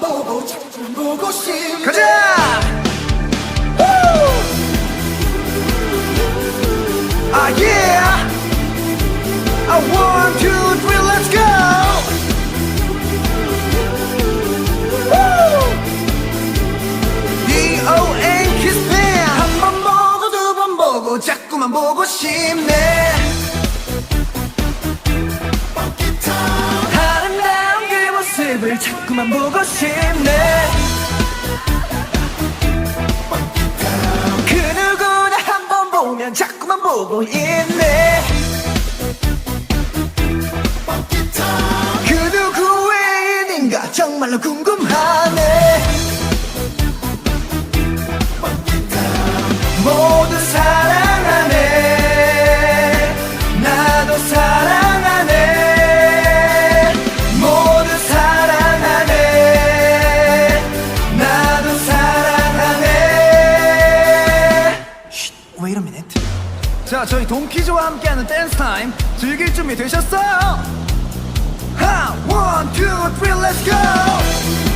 보고 자꾸만 보고 싶네 가자! 아 yeah! I one, two, three, let's go! 보고 보고 자꾸만 보고 싶네 모습을 자꾸만 보고 싶네. 그 누구나 한 번 보면 자꾸만 보고 있네. 그 누구의 일인가 정말로 궁금하 자 저희 동키즈와 함께하는 댄스 타임 즐길 준비 되셨어요? 하! 원, 투, 쓰리, 렛츠 고!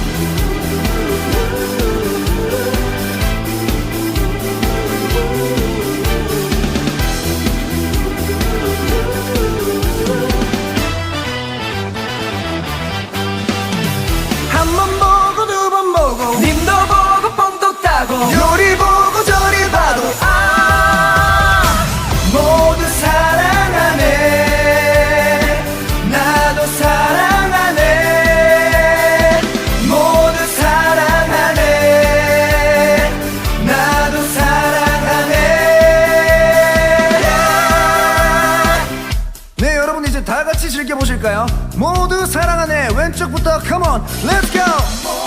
같이 즐겨보실까요? 모두 사랑하네 왼쪽부터 컴온 렛츠고